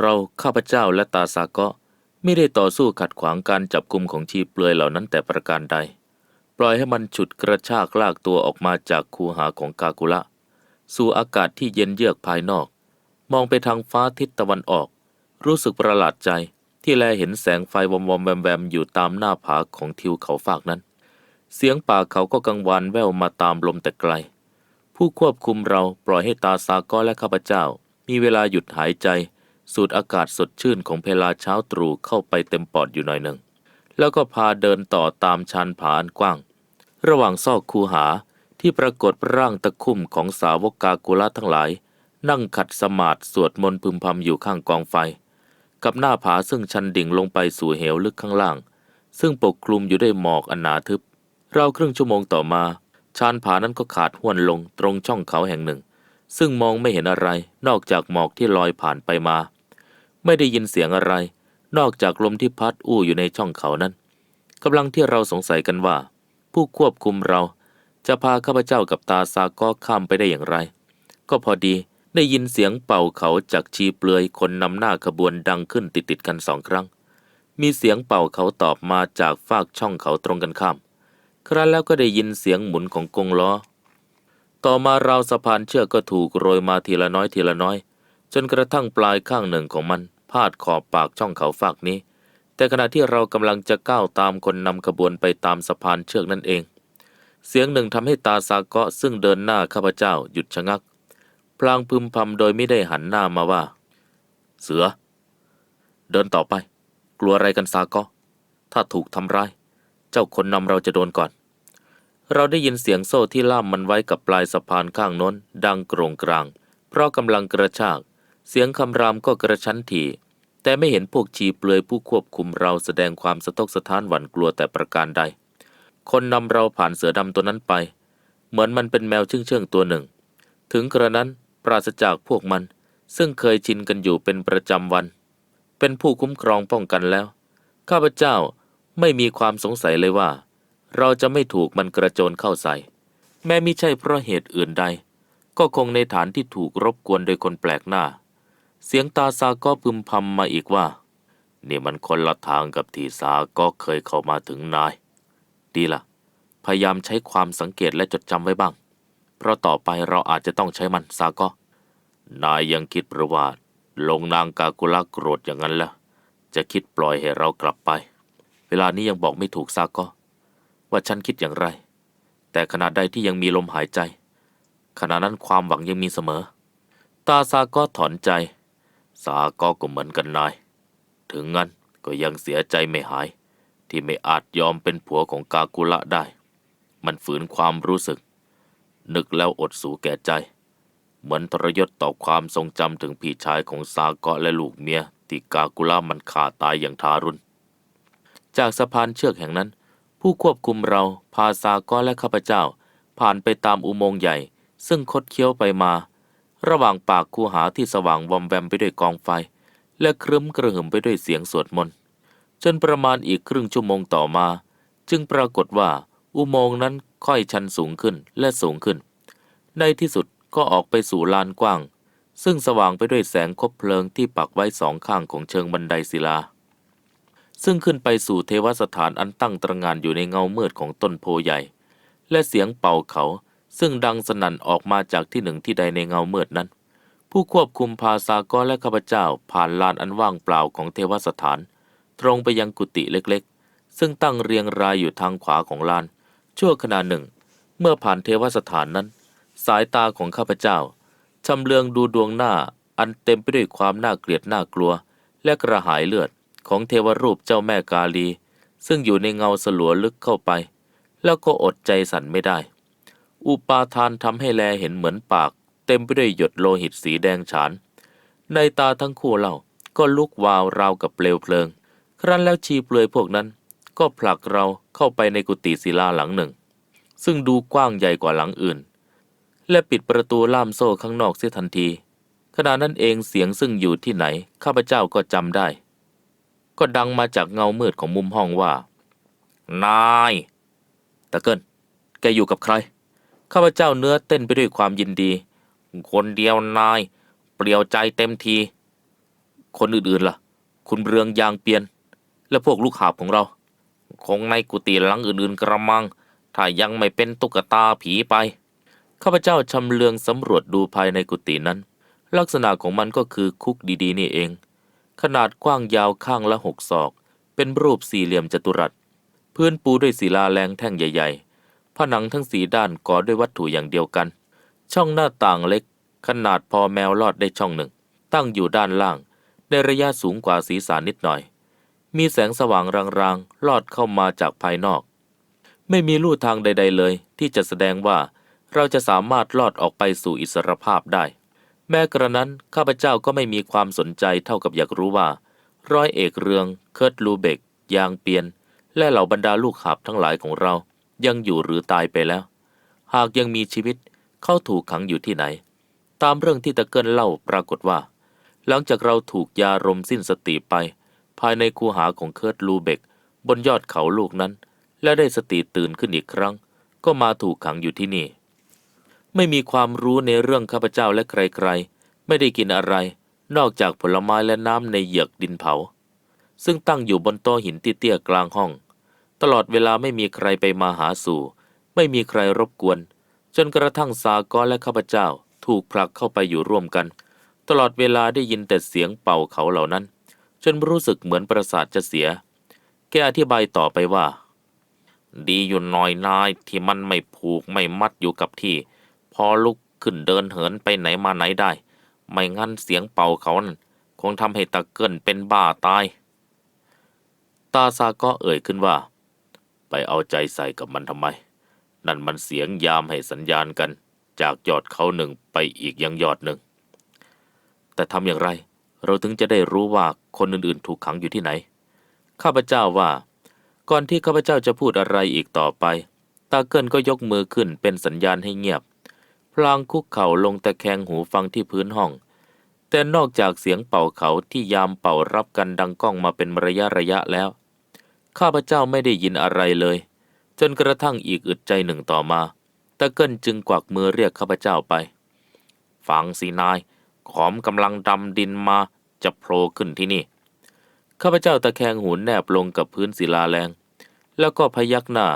เราข้าพเจ้าและตาซาเกาะไม่ได้ต่อสู้ขัดขวางการจับกลุ่มของชีเปลือยเหล่านั้นแต่ประการใด ปล่อยให้มันฉุดกระชากลากตัวออกมาจากคูหาของกากุละ สู่อากาศที่เย็นเยือกภายนอก มองไปทางฟ้าทิศตะวันออก รู้สึกประหลาดใจที่แลเห็นแสงไฟวอมวอมแวมแวมอยู่ตามหน้าผาของทิวเขาฝากนั้น เสียงป่าเขาก็กังวานแว่วมาตามลมแต่ไกล ผู้ควบคุมเราปล่อยให้ตาซาก้อและข้าพเจ้า มีเวลาหยุดหายใจ สูดอากาศสดชื่นของเพลาเช้าตรู่เข้าไปเต็มปอดอยู่หน่อยหนึ่ง แล้วก็พาเดินต่อตามชันผาอันกว้าง ระหว่างซอกคูหาที่ปรากฏร่างตะคุ่มของสาวกกากุละทั้งหลาย นั่งขัดสมาธิสวดมนต์พึมพำอยู่ข้างกองไฟ กับหน้าผาซึ่งชันดิ่งลงไปสู่เหวลึกข้างล่าง ซึ่งปกคลุมอยู่ด้วยหมอกอันหนาทึบราวครึ่งชั่วโมงต่อมา ชานผานั้นก็ขาดห้วนลงตรงช่องเขาแห่งหนึ่ง ซึ่งมองไม่เห็นอะไรนอกจากหมอกที่ลอยผ่านไปมา ไม่ได้ยินเสียงอะไร นอกจากลมที่พัดอู้อยู่ในช่องเขานั้นกำลังที่เราสงสัยกันว่า ผู้ควบคุมเราจะพาข้าพเจ้ากับตาซาก็ข้ามไปได้อย่างไร ก็พอดีได้ยินเสียงเป่าเขาจากชีเปลือยคนนำหน้าขบวนดังขึ้นติดๆกันสองครั้ง มีเสียงเป่าเขาตอบมาจากฟากช่องเขาตรงกันข้าม ครั้นแล้วก็ได้ยินเสียงหมุนของกงล้อ ต่อมาราวสะพานเชือกก็ถูกโรยมาทีละน้อยทีละน้อย จนกระทั่งปลายข้างหนึ่งของมัน พาดขอบปากช่องเขาฟากนี้ แต่ขณะที่เรากำลังจะก้าวตามคนนำขบวนไปตามสะพานเชือกนั่นเอง เสียงหนึ่งทำให้ตาซาเกาะซึ่งเดินหน้าข้าพเจ้าหยุดชะงัก พลางพึมพำโดยไม่ได้หันหน้ามาว่า เสือ เดินต่อไป กลัวอะไรกันซาเกาะถ้าถูกทำร้าย เจ้าคนนำเราจะโดนก่อนเราได้ยินเสียงโซ่ที่ล่ามมันไว้กับปลายสะพานข้างน้น ดังโกรงกราง เพราะกำลังกระชาก เสียงคำรามก็กระชั้นทีแต่ไม่เห็นพวกชีเปลือยผู้ควบคุมเราแสดงความสะทกสะท้านหวั่นกลัวแต่ประการใด คนนำเราผ่านเสือดำตัวนั้นไป เหมือนมันเป็นแมวเชื่องเชื่องตัวหนึ่ง ถึงกระนั้นปราศจากพวกมัน ซึ่งเคยชินกันอยู่เป็นประจำวัน เป็นผู้คุ้มครองป้องกันแล้ว ข้าพเจ้าไม่มีความสงสัยเลยว่า เราจะไม่ถูกมันกระโจนเข้าใส่ แม้มิใช่เพราะเหตุอื่นใด ก็คงในฐานที่ถูกรบกวนโดยคนแปลกหน้า เสียงตาซาก็พึมพำมาอีกว่า นี่มันคนละทางกับที่ซาก็เคยเข้ามาถึงนาย ดีละ่ะ พยายามใช้ความสังเกตและจดจำไว้บ้าง เพราะต่อไปเราอาจจะต้องใช้มันซาก็นายยังคิดประว่าลงนางกากุละโกรธอย่างนั้นแล้วจะคิดปล่อยให้เรากลับไป เวลานี้ยังบอกไม่ถูกซาก็ ว่าฉันคิดอย่างไร แต่ขณะใดที่ยังมีลมหายใจ ขณะนั้นความหวังยังมีเสมอ ตาซาก็ถอนใจ ซาก็ก็เหมือนกันนาย ถึงงั้นก็ยังเสียใจไม่หาย ที่ไม่อาจยอมเป็นผัวของกากุละได้ มันฝืนความรู้สึก นึกแล้วอดสูแก่ใจ เหมือนทรยศต่อความทรงจำถึงพี่ชายของซากาะและลูกเมียที่กากุละมันฆ่าตายอย่างทารุณ จากสะพานเชือกแห่งนั้น ผู้ควบคุมเราพาซากาะและข้าพเจ้า ผ่านไปตามอุโมงค์ใหญ่ ซึ่งคดเคี้ยวไปมา ระหว่างปากคูหาที่สว่างวอมแวมไปด้วยกองไฟ และครึ้มกระหึ่มไปด้วยเสียงสวดมนต์จนประมาณอีกครึ่งชั่วโมงต่อมา จึงปรากฏว่าอุโมงค์นั้นค่อยชันสูงขึ้นและสูงขึ้น ในที่สุดก็ออกไปสู่ลานกว้าง ซึ่งสว่างไปด้วยแสงคบเพลิงที่ปักไว้สองข้างของเชิงบันไดศิลา ซึ่งขึ้นไปสู่เทวสถานอันตั้งตระงานอยู่ในเงามืดของต้นโพใหญ่ และเสียงเป่าเขา ซึ่งดังสนั่นออกมาจากที่หนึ่งที่ใดในเงามืดนั้น ผู้ควบคุมพาซากอและข้าพเจ้าผ่านลานอันว่างเปล่าของเทวสถาน ตรงไปยังกุฏิเล็กๆ ซึ่งตั้งเรียงรายอยู่ทางขวาของลาน ชั่วขณะหนึ่ง เมื่อผ่านเทวสถานนั้น สายตาของข้าพเจ้าชำเลืองดูดวงหน้าอันเต็มไปด้วยความน่าเกลียดน่ากลัว และกระหายเลือดของเทวรูปเจ้าแม่กาลี ซึ่งอยู่ในเงาสลัวลึกเข้าไป แล้วก็อดใจสั่นไม่ได้ อุปาทานทำให้แลเห็นเหมือนปาก เต็มไปด้วยหยดโลหิตสีแดงฉาน ในตาทั้งคู่เล่าก็ลุกวาวราวกับเปลวเพลิง ครั้นแล้วชีเปลือยพวกนั้น ก็ผลักเราเข้าไปในกุฏิศิลาหลังหนึ่ง ซึ่งดูกว้างใหญ่กว่าหลังอื่น และปิดประตูล่ามโซ่ข้างนอกเสียทันที ขณะนั้นเองเสียงซึ่งอยู่ที่ไหน ข้าพเจ้าก็จำได้ ก็ดังมาจากเงามืดของมุมห้องว่า นายตะเกิลแกอยู่กับใคร ข้าพเจ้าเนื้อเต้นไปด้วยความยินดี คนเดียวนาย เปลี่ยวใจเต็มที คนอื่นๆล่ะ คุณเรืองยางเปียน และพวกลูกหาบของเรา คงในกุฏิหลังอื่นๆกระมัง ถ้ายังไม่เป็นตุ๊กตาผีไป ข้าพเจ้าชำเลืองสำรวจดูภายในกุฏินั้น ลักษณะของมันก็คือคุกดีๆนี่เอง ขนาดกว้างยาวข้างละหกศอก เป็นรูปสี่เหลี่ยมจัตุรัส พื้นปูด้วยศิลาแรงแท่งใหญ่ ๆ ผนังทั้งสีด้านก่อด้วยวัตถุอย่างเดียวกัน ช่องหน้าต่างเล็ก ขนาดพอแมวลอดได้ช่องหนึ่ง ตั้งอยู่ด้านล่าง ในระยะสูงกว่าศีรษะนิดหน่อย มีแสงสว่างรางๆ ลอดเข้ามาจากภายนอก ไม่มีลู่ทางใด ๆ เลย ที่จะแสดงว่าเราจะสามารถลอดออกไปสู่อิสรภาพได้ แม้กระนั้นข้าพเจ้าก็ไม่มีความสนใจเท่ากับอยากรู้ว่า ร้อยเอกเรือง เคิร์ตลูเบก ยางเปียน และเหล่าบรรดาลูกหาบทั้งหลายของเรา ยังอยู่หรือตายไปแล้ว หากยังมีชีวิตเขาถูกขังอยู่ที่ไหน ตามเรื่องที่ตะเกิลเล่าปรากฏว่า หลังจากเราถูกยารมสิ้นสติไป ภายในคูหาของเคิร์ตลูเบกบนยอดเขาลูกนั้น และได้สติตื่นขึ้นอีกครั้ง ก็มาถูกขังอยู่ที่นี่ ไม่มีความรู้ในเรื่องข้าพเจ้าและใครๆ ไม่ได้กินอะไร นอกจากผลไม้และน้ำในเหยือกดินเผา ซึ่งตั้งอยู่บนโต๊ะหินเตี้ยๆกลางห้อง ตลอดเวลาไม่มีใครไปมาหาสู่ ไม่มีใครรบกวน จนกระทั่งสากรและข้าพเจ้าถูกผลักเข้าไปอยู่ร่วมกัน ตลอดเวลาได้ยินแต่เสียงเป่าเขาเหล่านั้น จนรู้สึกเหมือนประสาทจะเสีย แกอธิบายต่อไปว่า ดีอยู่หน่อยนายที่มันไม่ผูกไม่มัดอยู่กับที่ พอลุกขึ้นเดินเหินไปไหนมาไหนได้ ไม่งั้นเสียงเป่าเขานั้นคงทำให้ตะเกินเป็นบ้าตาย ตาซาก็เอ่ยขึ้นว่า ไปเอาใจใส่กับมันทำไม นั่นมันเสียงยามให้สัญญาณกัน จากยอดเขาหนึ่งไปอีกยังยอดหนึ่ง แต่ทำอย่างไรเราถึงจะได้รู้ว่าคนอื่นๆ ถูกขังอยู่ที่ไหน ข้าพเจ้าว่า ก่อนที่ข้าพเจ้าจะพูดอะไรอีกต่อไป ตาเกิลก็ยกมือขึ้นเป็นสัญญาณให้เงียบ พลางคุกเข่าลงตะแคงหูฟังที่พื้นห้อง แต่นอกจากเสียงเป่าเขาที่ยามเป่ารับกันดังก้องมาเป็นระยะระยะแล้ว ข้าพเจ้าไม่ได้ยินอะไรเลย จนกระทั่งอีกอึดใจหนึ่งต่อมาตะเกิลจึงกวักมือเรียกข้าพเจ้าไป ฟังสินาย ขอมกำลังดำดินมาจะโผล่ขึ้นที่นี่ ข้าพเจ้าตะแคงหูแนบลงกับพื้นศิลาแรง แล้วก็พยักหน้า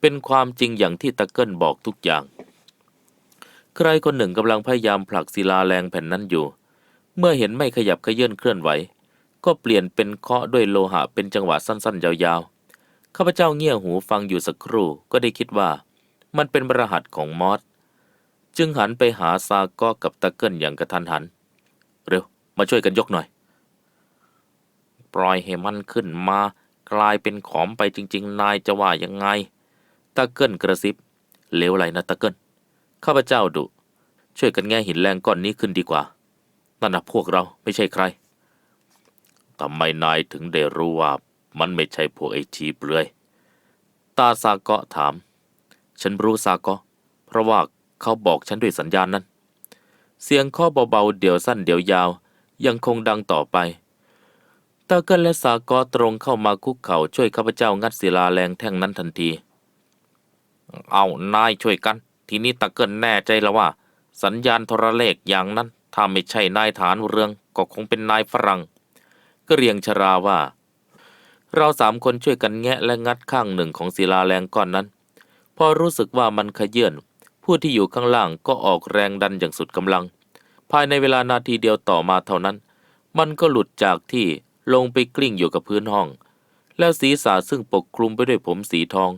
เป็นความจริงอย่างที่ตะเกิลบอกทุกอย่าง ใครคนหนึ่งกำลังพยายามผลักศิลาแรงแผ่นนั้นอยู่ เมื่อเห็นไม่ขยับขยื่นเคลื่อนไหว ก็เปลี่ยนเป็นเคาะด้วยโลหะเป็นจังหวะสั้นๆ ยาวๆ ข้าพเจ้าเงี่ยหูฟังอยู่สักครู่ก็ได้คิดว่า มันเป็นรหัสของมอสจึงหันไปหาซาก็กับตะเกิลอย่างกระทันหัน เร็ว มาช่วยกันยกหน่อย ปล่อยให้มันขึ้นมา กลายเป็นขอมไปจริง ๆ นายจะว่ายังไง ตะเกิลกระซิบเลวไหลนะตะเกิลข้าพเจ้าดุ ช่วยกันแง่หินแรงก้อนนี้ขึ้นดีกว่า นั่นนะพวกเราไม่ใช่ใคร ทำไมนายถึงได้รู้ว่ามันไม่ใช่พวกไอทีเปลือย ตาซาเกาะถาม ฉันรู้ซาเกาะเพราะว่าเขาบอกฉันด้วยสัญญาณนั้น เสียงเคาะเบาๆ เดี๋ยวสั้นเดี๋ยวยาว ยังคงดังต่อไป ตาเกิลและสากอตรงเข้ามาคุกเข่าช่วยข้าพเจ้างัดศิลาแรงแท่งนั้นทันที เอานายช่วยกัน ทีนี้ตาเกิลแน่ใจแล้วว่า สัญญาณโทรเลขอย่างนั้น ถ้าไม่ใช่นายฐานเรืองก็คงเป็นนายฝรั่ง ก็เรียงชราว่า เราสามคนช่วยกันแงะและงัดข้างหนึ่งของศิลาแรงก้อนนั้น พอรู้สึกว่ามันขยื่นผู้ที่อยู่ข้างล่างก็ออกแรงดันอย่างสุดกำลัง ภายในเวลานาทีเดียวต่อมาเท่านั้น มันก็หลุดจากที่ลงไปกลิ้งอยู่กับพื้นห้อง แล้วศีรษะซึ่งปกคลุมไปด้วยผมสีทอง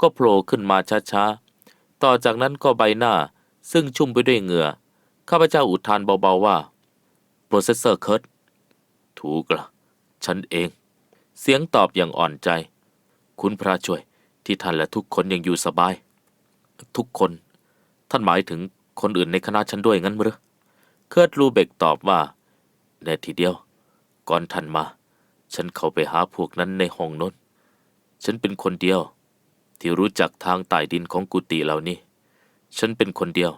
ก็โผล่ขึ้นมาช้าๆ ต่อจากนั้นก็ใบหน้าซึ่งชุ่มไปด้วยเหงื่อ ข้าพเจ้าอุทานเบาๆว่าโปรเซสเซอร์เคิร์ตถูกละ ฉันเอง เสียงตอบอย่างอ่อนใจ คุณพระช่วยที่ท่านและทุกคนยังอยู่สบาย ทุกคน ท่านหมายถึงคนอื่นในคณะฉันด้วยงั้นหรือเคิร์ตลูเบกตอบว่าแน่ทีเดียว ก่อนท่านมา ฉันเข้าไปหาพวกนั้นในห้องน้น ฉันเป็นคนเดียว ที่รู้จักทางใต้ดินของกุฏิเหล่านี้ ฉันเป็นคนเดียว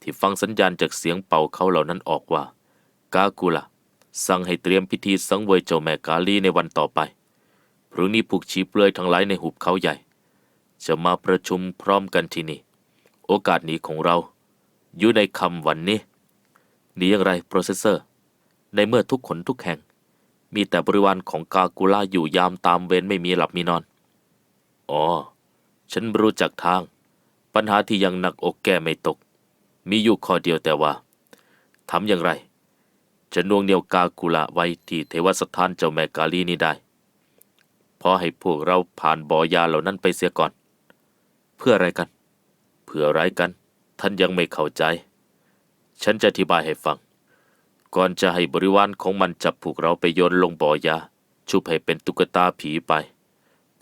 ที่ฟังสัญญาณจากเสียงเป่าเขาเหล่านั้นออกว่า กากูละ สั่งให้เตรียมพิธีสังเวยเจ้าแม่กาลีในวันต่อไป พรุ่งนี้ผูกชีเปลือยทั้งหลายในหุบเขาใหญ่ จะมาประชุมพร้อมกันที่นี่ โอกาสนี้ของเรา อยู่ในคำวันนี้ดีอย่างไรโปรเซสเซอร์ ในเมื่อทุกขนทุกแห่ง มีแต่บริวารของกากูล่าอยู่ยามตามเวรไม่มีหลับมีนอน อ๋อ ฉันรู้จักทาง ปัญหาที่ยังหนักอกแก้ไม่ตก มีอยู่ข้อเดียวแต่ว่าทำอย่างไร จะนวงเหนียวกากุละไว้ที่เทวสถานเจ้าแม่กาลีนี้ได้พอให้พวกเราผ่านบ่อยาเหล่านั้นไปเสียก่อน เพื่ออะไรกัน เพื่ออะไรกัน ท่านยังไม่เข้าใจ ฉันจะอธิบายให้ฟัง ก่อนจะให้บริวารของมันจับพวกเราไปโยนลงบ่อยา ชุบให้เป็นตุ๊กตาผีไป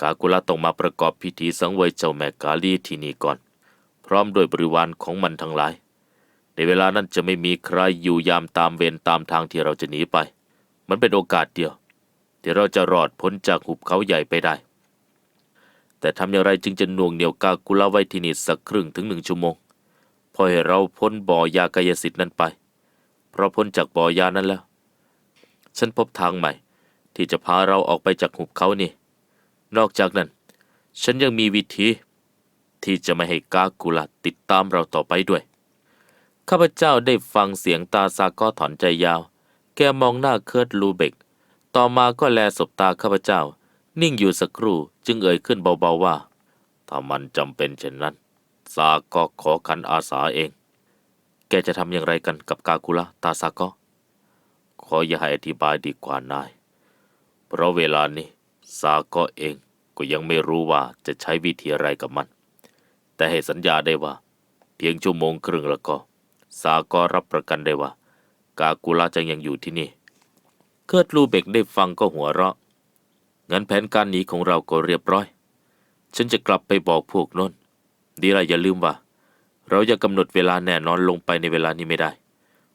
กากุละต้องมาประกอบพิธีสังเวยเจ้าแม่กาลีที่นี่ก่อน พร้อมด้วยบริวารของมันทั้งหลาย ในเวลานั้นจะไม่มีใครอยู่ยามตามเวรตามทางที่เราจะหนีไป มันเป็นโอกาสเดียว ที่เราจะรอดพ้นจากหุบเขาใหญ่ไปได้ แต่ทำอย่างไรจึงจะหน่วงเหนี่ยวกากุละไว้ที่นี่สักครึ่งถึงหนึ่งชั่วโมง พอให้เราพ้นบ่อยากายสิทธิ์นั้นไป เพราะพ้นจากบ่อยานั้นแล้ว ฉันพบทางใหม่ ที่จะพาเราออกไปจากหุบเขานี่ นอกจากนั้น ฉันยังมีวิธีที่จะไม่ให้กากุละติดตามเราต่อไปด้วย ข้าพเจ้าได้ฟังเสียงตาซาก็ถอนใจยาว แกมองหน้าเคิร์ตลูเบก ต่อมาก็แลสบตาข้าพเจ้า นิ่งอยู่สักครู่จึงเอ่ยขึ้นเบาๆว่า ถ้ามันจำเป็นเช่นนั้น ซาก็ขอคันอาสาเอง แกจะทำอย่างไรกันกับกากุละตาซาก็ ขออย่าให้อธิบายดีกว่านาย เพราะเวลานี้ซาก็เองก็ยังไม่รู้ว่าจะใช้วิธีอะไรกับมัน แต่ให้สัญญาได้ว่า เพียงชั่วโมงครึ่งแล้วก็ ซาก็รับประกันได้ว่า กากุละจะยังอยู่ที่นี่เคิร์ตลูเบกได้ฟังก็หัวเราะ งั้นแผนการหนีของเราก็เรียบร้อย ฉันจะกลับไปบอกพวกนนดีไรอย่าลืมว่า เราจะกำหนดเวลาแน่นอนลงไปในเวลานี้ไม่ได้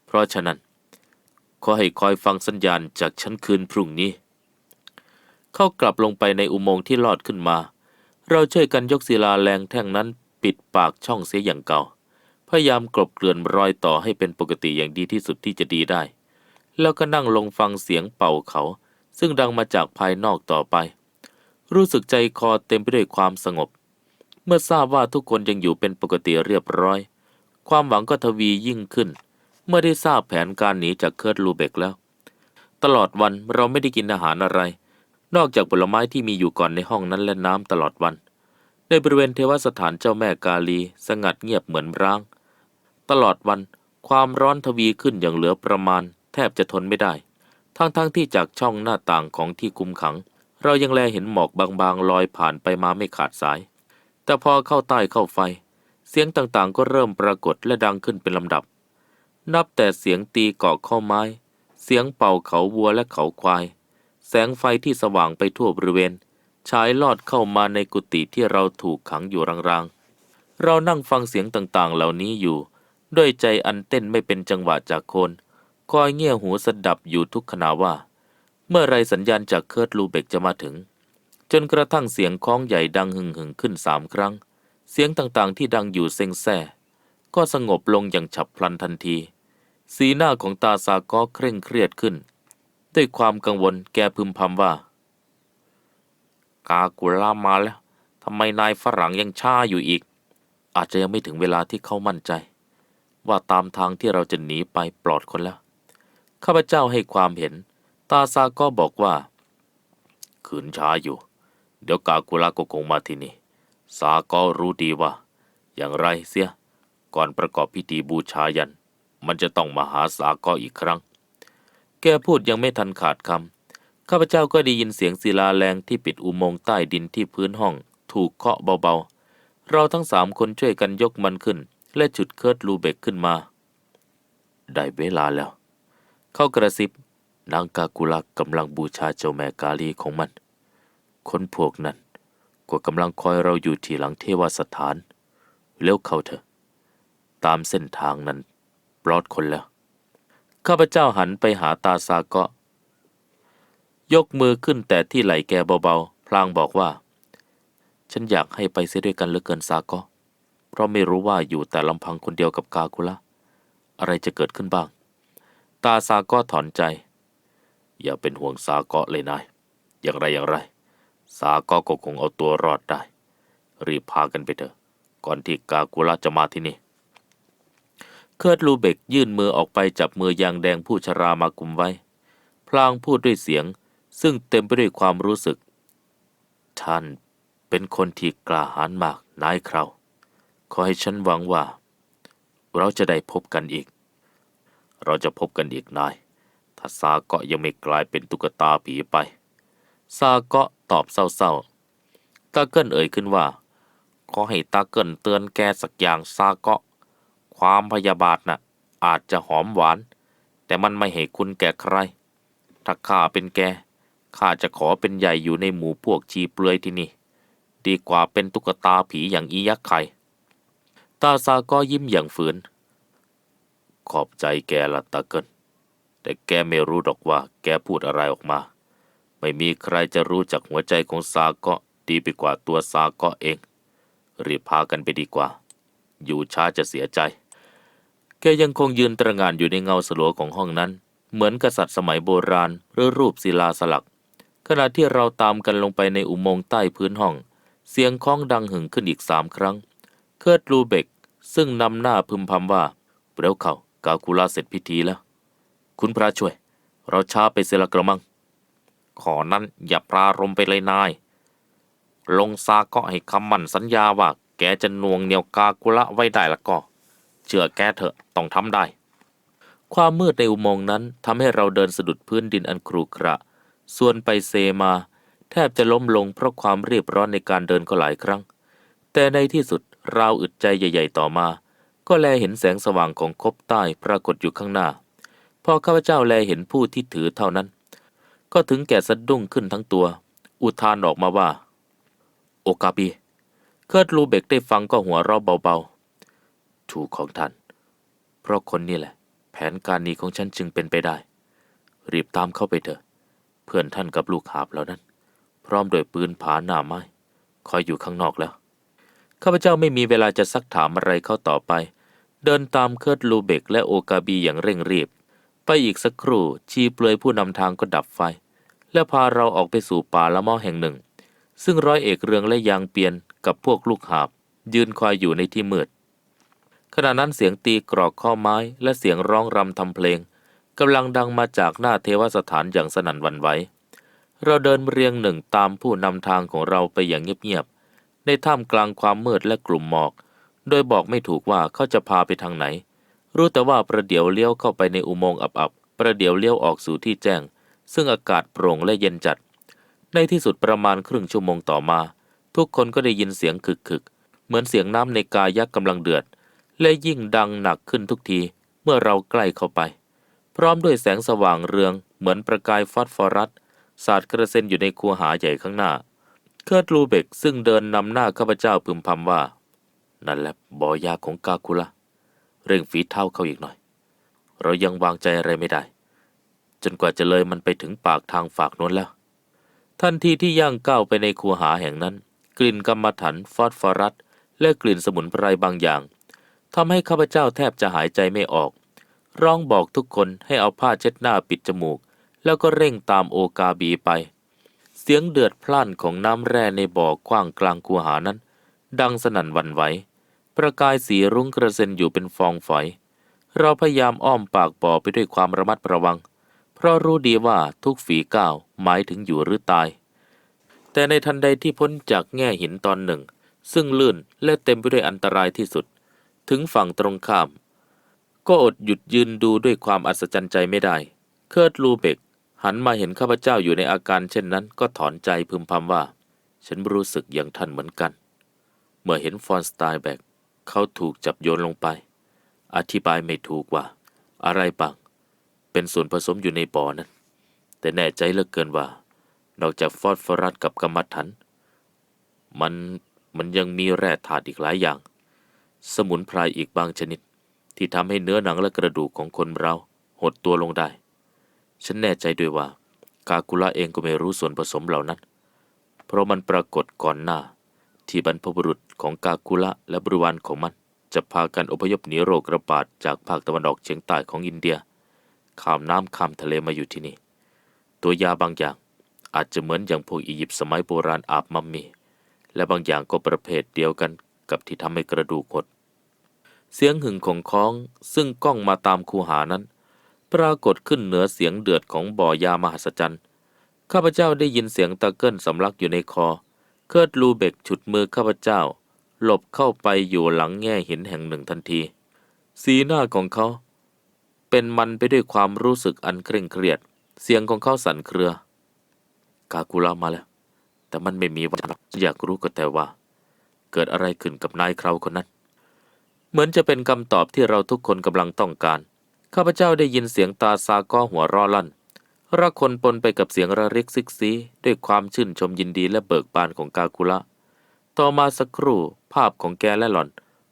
เพราะฉะนั้น ขอให้คอยฟังสัญญาณจากฉันคืนพรุ่งนี้ เข้ากลับลงไปในอุโมงค์ที่ลอดขึ้นมา เราช่วยกันยกศิลาแรงแท่งนั้นปิดปากช่องเสียอย่างเก่า พยายามกลบเกลื่อนรอยต่อให้เป็นปกติอย่างดีที่สุดที่จะดีได้ แล้วก็นั่งลงฟังเสียงเป่าเขา ซึ่งดังมาจากภายนอกต่อไป รู้สึกใจคอเต็มไปด้วยความสงบ เมื่อทราบว่าทุกคนยังอยู่เป็นปกติเรียบร้อย ความหวังก็ทวียิ่งขึ้น เมื่อได้ทราบแผนการหนีจากเคิร์ตลูเบกแล้ว ตลอดวันเราไม่ได้กินอาหารอะไร นอกจากผลไม้ที่มีอยู่ก่อนในห้องนั้นและน้ำตลอดวัน ในบริเวณเทวสถานเจ้าแม่กาลี สงัดเงียบเหมือนร้าง ตลอดวันความร้อนทวีขึ้นอย่างเหลือประมาณ แทบจะทนไม่ได้ ทั้งๆทที่จากช่องหน้าต่างของที่คุมขัง เรายังแลเห็นหมอกบางๆลอยผ่านไปมาไม่ขาดสาย แต่พอเข้าใต้เข้าไฟ เสียงต่างๆก็เริ่มปรากฏและดังขึ้นเป็นลำดับ นับแต่เสียงตีเกาะข้อไม้ เสียงเป่าเขาวัวและเขาควาย แสงไฟที่สว่างไปทั่วบริเวณ ฉายลอดเข้ามาในกุฏิที่เราถูกขังอยู่รางๆ เรานั่งฟังเสียงต่างๆ เหล่านี้อยู่ ด้วยใจอันเต้นไม่เป็นจังหวะจากคน คอยเงี่ยหูสดับอยู่ทุกขณะว่า เมื่อไรสัญญาณจากเคิร์ตลูเบกจะมาถึง จนกระทั่งเสียงคล้องใหญ่ดังหึ่งหึงๆขึ้นสามครั้ง เสียงต่างๆ ที่ดังอยู่เซ็งแซ่ ก็สงบลงอย่างฉับพลันทันที สีหน้าของตาซาก็เคร่งเครียดขึ้น ด้วยความกังวลแกพึมพำว่า กากุลามาแล้วทำไมนายฝรั่งยังช้าอยู่อีก อาจจะยังไม่ถึงเวลาที่เขามั่นใจ ว่าตามทางที่เราจะหนีไปปลอดคนแล้ว ข้าพเจ้าให้ความเห็น ตาซาก็บอกว่า ขืนช้าอยู่ เดี๋ยวกากุลาก็คงมาที่นี่ ซาก็รู้ดีว่า อย่างไรเสีย ก่อนประกอบพิธีบูชายัน มันจะต้องมาหาสาก็อีกครั้ง แกพูดยังไม่ทันขาดคำ ข้าพเจ้าก็ได้ยินเสียงศิลาแรงที่ปิดอุโมงค์ใต้ดินที่พื้นห้อง ถูกเคาะเบาๆ เราทั้งสามคนช่วยกันยกมันขึ้น และฉุดเคิร์ตลูเบกขึ้นมา ได้เวลาแล้ว เข้ากระซิบนางกากุลักกำลังบูชาเจ้าแม่กาลีของมัน คนพวกนั้นก็กำลังคอยเราอยู่ที่หลังเทวสถาน เร็วเข้าเถอะ ตามเส้นทางนั้นปลอดคนแล้ว ข้าพเจ้าหันไปหาตาซาเกาะ ยกมือขึ้นแต่ที่ไหล่แกเบาๆ พลางบอกว่า ฉันอยากให้ไปเสียด้วยกันเหลือเกินซากาะเพราะไม่รู้ว่าอยู่แต่ลำพังคนเดียวกับกากุละอะไรจะเกิดขึ้นบ้าง ตาซากาะถอนใจ อย่าเป็นห่วงซากาะเลยนาย อย่างไรอย่างไร ซากาะก็คงเอาตัวรอดได้ รีบพากันไปเถอะ ก่อนที่กากุละจะมาที่นี่เคิร์ตลูเบกยื่นมือออกไปจับมือยางแดงผู้ชรามากุมไว้ พลางพูดด้วยเสียง ซึ่งเต็มไปด้วยความรู้สึก ท่านเป็นคนที่กล้าหาญมากนายคราวขอให้ฉันหวังว่า เราจะได้พบกันอีก เราจะพบกันอีกนาย ถ้าซาเกาะยังไม่กลายเป็นตุ๊กตาผีไป ซาเกาะตอบเศร้าๆตาเกิลเอ่ยขึ้นว่า ขอให้ตาเกิลเตือนแกสักอย่างซาเกาะ ความพยาบาทน่ะอาจจะหอมหวาน แต่มันไม่ให้คุณแก่ใคร ถ้าข้าเป็นแก ข้าจะขอเป็นใหญ่อยู่ในหมู่พวกชีเปลือยที่นี่ ดีกว่าเป็นตุ๊กตาผีอย่างอียักษ์ไข่ตาซาก็ยิ้มอย่างฝืน ขอบใจแกละตาเกิลแต่แกไม่รู้ดอกว่า แกพูดอะไรออกมา ไม่มีใครจะรู้จักหัวใจของซากาะดีไปกว่าตัวซากาะเอง รีบพากันไปดีกว่า อยู่ช้าจะเสียใจ แกยังคงยืนตระงานอยู่ในเงาสลัวของห้องนั้น เหมือนกษัตริย์สมัยโบราณหรือรูปศิลาสลัก ขณะที่เราตามกันลงไปในอุโมงค์ใต้พื้นห้อง เสียงคล้องดังหึงขึ้นอีกสามครั้ง เคิร์ตลูเบก ซึ่งนำหน้าพึมพำว่าเร็วเข้ากาคูลาเสร็จพิธีแล้ว คุณพระช่วย เราช้าไปเสียละกระมัง ขอนั้นอย่าปรารมไปเลยนาย ลงซาก็ให้คำมั่นสัญญาว่า แกจะนวงเหนียวกากุละไว้ได้ละก็ เชื่อแกเถอะต้องทำได้ ความมืดในอุโมงค์นั้นทำให้เราเดินสะดุดพื้นดินอันครุขระ ส่วนไปเซมา แทบจะล้มลงเพราะความเรียบร้อนในการเดินก็หลายครั้ง แต่ในที่สุดราวอึดใจใหญ่ ๆ ต่อมา ก็แลเห็นแสงสว่างของคบใต้ปรากฏอยู่ข้างหน้า พอข้าพเจ้าแลเห็นผู้ที่ถือเท่านั้น ก็ถึงแก่สะดุ้งขึ้นทั้งตัว อุทานออกมาว่า โอกาปี เคิร์ตลูเบกได้ฟังก็หัวเราะเบาๆ ถูกของท่าน เพราะคนนี้แหละ แผนการนี้ของฉันจึงเป็นไปได้ รีบตามเข้าไปเถอะ เพื่อนท่านกับลูกหาบเหล่านั้น พร้อมโดยปืนผาหน้าไม้คอยอยู่ข้างนอกแล้ว ข้าพเจ้าไม่มีเวลาจะซักถามอะไรเข้าต่อไป เดินตามเคิร์ตลูเบกและโอกาบีอย่างเร่งรีบ ไปอีกสักครู่ชีเปลือยผู้นำทางก็ดับไฟ และพาเราออกไปสู่ป่าละม่อแห่งหนึ่ง ซึ่งร้อยเอกเรืองและยางเปียนกับพวกลูกหาบ ยืนคอยอยู่ในที่มืดขณะนั้นเสียงตีกรอกข้อไม้และเสียงร้องรำทำเพลง กำลังดังมาจากหน้าเทวสถานอย่างสนั่นวันไหว เราเดินเรียงหนึ่งตามผู้นำทางของเราไปอย่างเงียบๆ ในท่ามกลางความมืดและกลุ่มหมอก โดยบอกไม่ถูกว่าเขาจะพาไปทางไหน รู้แต่ว่าประเดี๋ยวเลี้ยวเข้าไปในอุโมงค์อับๆ ประเดี๋ยวเลี้ยวออกสู่ที่แจ้ง ซึ่งอากาศโปร่งและเย็นจัด ในที่สุดประมาณครึ่งชั่วโมงต่อมา ทุกคนก็ได้ยินเสียงคึกๆเหมือนเสียงน้ำในกายักษ์กำลังเดือด และยิ่งดังหนักขึ้นทุกทีเมื่อเราใกล้เข้าไป พร้อมด้วยแสงสว่างเรืองเหมือนประกายฟอสฟอรัสสาดกระเซ็นอยู่ในคูหาใหญ่ข้างหน้า เคิร์ตลูเบกซึ่งเดินนำหน้าข้าพเจ้าพึมพำว่า นั่นแหละบอยาของกาคุละเร่งฝีเท้าเข้าอีกหน่อย เรายังวางใจอะไรไม่ได้ จนกว่าจะเลยมันไปถึงปากทางฝากน้นแล้ว ทันทีที่ย่างก้าวไปในคูหาแห่งนั้น กลิ่นกรรมฐานฟอสฟอรัสและกลิ่นสมุนไพรบางอย่างทำให้ข้าพเจ้าแทบจะหายใจไม่ออก ร้องบอกทุกคนให้เอาผ้าเช็ดหน้าปิดจมูก แล้วก็เร่งตามโอกาบีไป เสียงเดือดพล่านของน้ำแร่ในบ่อกว้างกลางคูหานั้น ดังสนั่นวันไหว ประกายสีรุ้งกระเซ็นอยู่เป็นฟองฝอย เราพยายามอ้อมปากบ่อไปด้วยความระมัดระวัง เพราะรู้ดีว่าทุกฝีก้าวหมายถึงอยู่หรือตาย แต่ในทันใดที่พ้นจากแง่หินตอนหนึ่ง ซึ่งลื่นและเต็มไปด้วยอันตรายที่สุด ถึงฝั่งตรงข้าม ก็อดหยุดยืนดูด้วยความอัศจรรย์ใจไม่ได้ เคิร์ตลูเบกหันมาเห็นข้าพเจ้าอยู่ในอาการเช่นนั้น ก็ถอนใจพึมพำว่า ฉันรู้สึกอย่างท่านเหมือนกัน เมื่อเห็นฟอนสไตล์แบกเขาถูกจับโยนลงไป อธิบายไม่ถูกว่า อะไรบ้าง เป็นส่วนผสมอยู่ในบ่อนั้น แต่แน่ใจเหลือเกินว่า นอกจากฟอสฟอรัสกับกรรมฐานมันมันยังมีแร่ธาตุอีกหลายอย่าง สมุนไพรอีกบางชนิด ที่ทำให้เนื้อหนังและกระดูกของคนเราหดตัวลงได้ ฉันแน่ใจด้วยว่ากากุระเองก็ไม่รู้ส่วนผสมเหล่านั้น เพราะมันปรากฏก่อนหน้า ที่บรรพบุรุษของกากุระและบริวารของมัน จะพากันอพยพหนีโรคระบาดจากภาคตะวันออกเฉียงใต้ของอินเดีย ข้ามน้ำข้ามทะเลมาอยู่ที่นี่ ตัวยาบางอย่าง อาจจะเหมือนอย่างพวกอียิปต์สมัยโบราณอาบมัมมี และบางอย่างก็ประเภทเดียวกันกับที่ทำให้กระดูกหด เสียงหึ่งของค้องซึ่งก้องมาตามคูหานั้น ปรากฏขึ้นเหนือเสียงเดือดของบ่อยามหัศจรรย์ข้าพเจ้าได้ยินเสียงตะเกิลสำลักอยู่ในคอ เคิร์ดลูเบกฉุดมือข้าพเจ้า หลบเข้าไปอยู่หลังแง่หินแห่งหนึ่งทันที สีหน้าของเขา เป็นมันไปด้วยความรู้สึกอันเคร่งเครียด เสียงของเขาสั่นเครือ กากูลามาแล้ว แต่มันไม่มีวันอยากรู้ก็แต่ว่า เกิดอะไรขึ้นกับนายเคราคนนั้น เหมือนจะเป็นคำตอบที่เราทุกคนกำลังต้องการ ข้าพเจ้าได้ยินเสียงตาซาก้อหัวเรอลั่นรักคนปนไปกับเสียงระริกซิกซีด้วยความชื่นชมยินดีและเบิกบานของกากุละ ต่อมาสักครู่ภาพของแกและหล่อน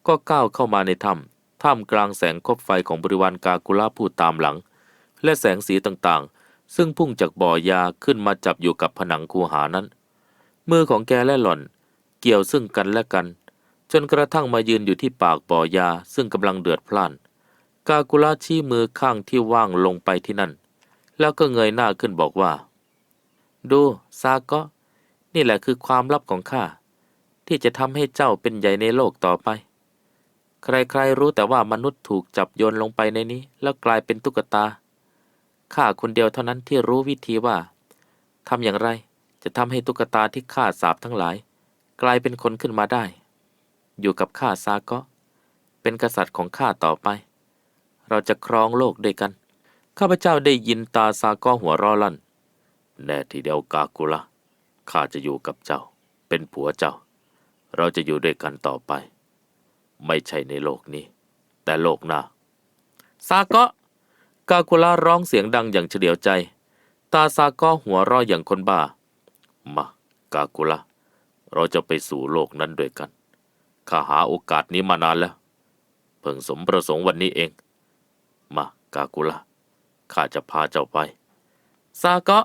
ก็ก้าวเข้ามาในถ้ำท่ามกลางแสงคบไฟของบริวารกากุละผู้ตามหลัง และแสงสีต่างๆ ซึ่งพุ่งจากบ่อยาขึ้นมาจับอยู่กับผนังคูหานั้น มือของแกและหล่อน เกี่ยวซึ่งกันและกัน จนกระทั่งมายืนอยู่ที่ปากบ่อยาซึ่งกำลังเดือดพล่าน กากุละชี้มือข้างที่ว่างลงไปที่นั่น แล้วก็เงยหน้าขึ้นบอกว่า ดูซาก็นี่แหละคือความลับของข้าที่จะทำให้เจ้าเป็นใหญ่ในโลกต่อไป ใครๆรู้แต่ว่ามนุษย์ถูกจับโยนลงไปในนี้ แล้วกลายเป็นตุ๊กตาข้าคนเดียวเท่านั้นที่รู้วิธีว่าทำอย่างไรจะทำให้ตุ๊กตาที่ข้าสาบทั้งหลาย กลายเป็นคนขึ้นมาได้ อยู่กับข้าซาก็เป็นกษัตริย์ของข้าต่อไป เราจะครองโลกด้วยกัน ข้าพเจ้าได้ยินตาซาก็หัวเรอลั่น แน่ทีเดียวกากุละข้าจะอยู่กับเจ้า เป็นผัวเจ้า เราจะอยู่ด้วยกันต่อไป ไม่ใช่ในโลกนี้ แต่โลกหน้าซาก็กากุละร้องเสียงดังอย่างเฉลียวใจ ตาซาก็หัวเรออย่างคนบ้า มา กากุละเราจะไปสู่โลกนั้นด้วยกัน ข้าหาโอกาสนี้มานานแล้ว เพิ่งสมประสงค์วันนี้เอง มากากุละข้าจะพาเจ้าไป ซากะ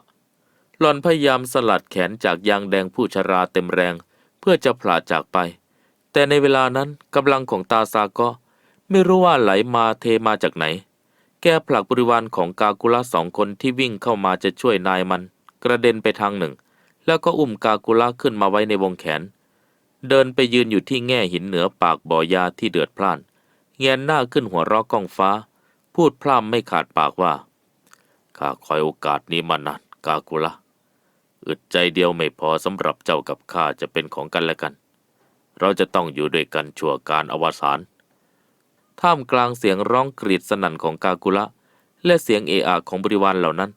หล่อนพยายามสลัดแขนจากยางแดงผู้ชราเต็มแรง เพื่อจะผลาจากไป แต่ในเวลานั้นกำลังของตาซากะ ไม่รู้ว่าไหลมาเทมาจากไหน แกผลักบริวารของกากุละสองคนที่วิ่งเข้ามาจะช่วยนายมัน กระเด็นไปทางหนึ่ง แล้วก็อุ้มกากุละขึ้นมาไว้ในวงแขน เดินไปยืนอยู่ที่แง่หินเหนือปากบ่อยาที่เดือดพล่านเงยหน้าขึ้นหัวเรอกก้องฟ้า พูดพร่ำไม่ขาดปากว่าข้าคอยโอกาสนี้มานานกากุละอึดใจเดียวไม่พอสำหรับเจ้ากับข้าจะเป็นของกันและกัน เราจะต้องอยู่ด้วยกันชั่วการอวสานท่ามกลางเสียงร้องกรีดสนั่นของกากุละ และเสียงเอะอะของบริวารเหล่านั้น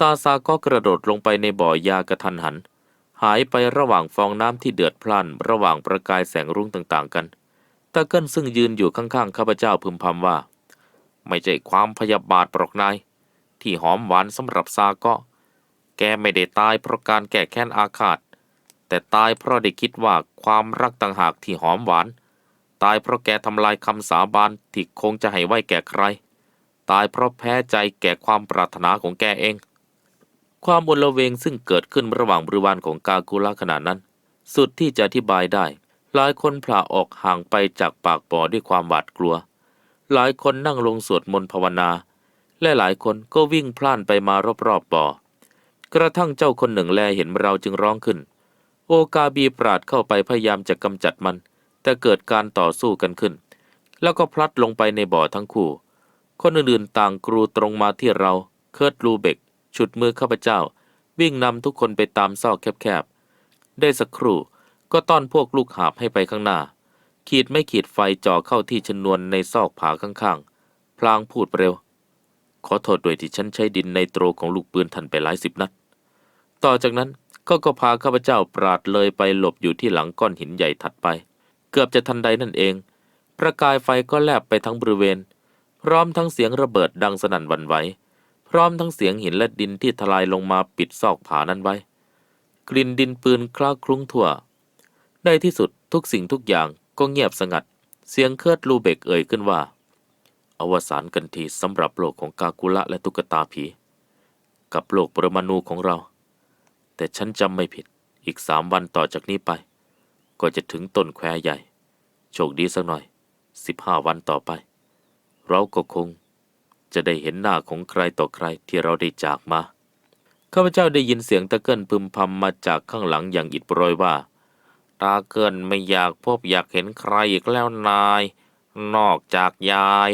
ตาซาก็กระโดดลงไปในบ่อยากระทันหัน หายไประหว่างฟองน้ำที่เดือดพล่าน ระหว่างประกายแสงรุ่งต่างๆ กันตาเกิลซึ่งยืนอยู่ข้างๆข้าพเจ้าพึมพำว่า ไม่ใช่ความพยาบาทปรอกนายที่หอมหวานสำหรับซาก็ แกไม่ได้ตายเพราะการแก้แค้นอาฆาต แต่ตายเพราะได้คิดว่าความรักต่างหากที่หอมหวาน ตายเพราะแกทำลายคำสาบานที่คงจะให้ไว้แก่ใคร ตายเพราะแพ้ใจแก่ความปรารถนาของแกเอง ความอลเวงซึ่งเกิดขึ้นระหว่างบริวารของกากุละขณะนั้น สุดที่จะอธิบายได้ หลายคนผละออกห่างไปจากปากบ่อด้วยความหวาดกลัว หลายคนนั่งลงสวดมนต์ภาวนา และหลายคนก็วิ่งพล่านไปมารอบๆบ่อ กระทั่งเจ้าคนหนึ่งแลเห็นเราจึงร้องขึ้น โอกาบีปราดเข้าไปพยายามจะกำจัดมัน แต่เกิดการต่อสู้กันขึ้น แล้วก็พลัดลงไปในบ่อทั้งคู่ คนอื่นๆต่างกรูตรงมาที่เราเคิร์ตลูเบก ฉุดมือข้าพเจ้า วิ่งนำทุกคนไปตามซอกแคบๆ ได้สักครู่ก็ต้อนพวกลูกหาบให้ไปข้างหน้า ขีดไม่ขีดไฟจ่อเข้าที่ชนวนในซอกผาข้างๆ พลางพูดเร็ว ขอโทษด้วยที่ฉันใช้ดินในโตรของลูกปืนทันไปหลายสิบนัด ต่อจากนั้นก็ก็พาข้าพเจ้าปราดเลยไปหลบอยู่ที่หลังก้อนหินใหญ่ถัดไป เกือบจะทันใดนั่นเอง ประกายไฟก็แลบไปทั้งบริเวณ พร้อมทั้งเสียงระเบิดดังสนั่นวันไหว พร้อมทั้งเสียงหินและดินที่ทลายลงมาปิดซอกผานั้นไว้ กลิ่นดินปืนคล้าคลุ้งทั่วในที่สุดทุกสิ่งทุกอย่างก็เงียบสงัด เสียงเคิร์ดลูเบกเอ่ยขึ้นว่า อวสานกันทีสำหรับโลกของกากุละและตุ๊กตาผี กับโลกปรมาณูของเรา แต่ฉันจำไม่ผิดอีกสามวันต่อจากนี้ไป ก็จะถึงต้นแควใหญ่ โชคดีสักหน่อยสิบห้าวันต่อไป เราก็คง จะได้เห็นหน้าของใครต่อใครที่เราได้จากมา ข้าพเจ้าได้ยินเสียงตะเกิลพึมพำมาจากข้างหลังอย่างอิดโรยว่า ตาเกิลไม่อยากพบอยากเห็นใครอีกแล้วนาย นอกจากยาย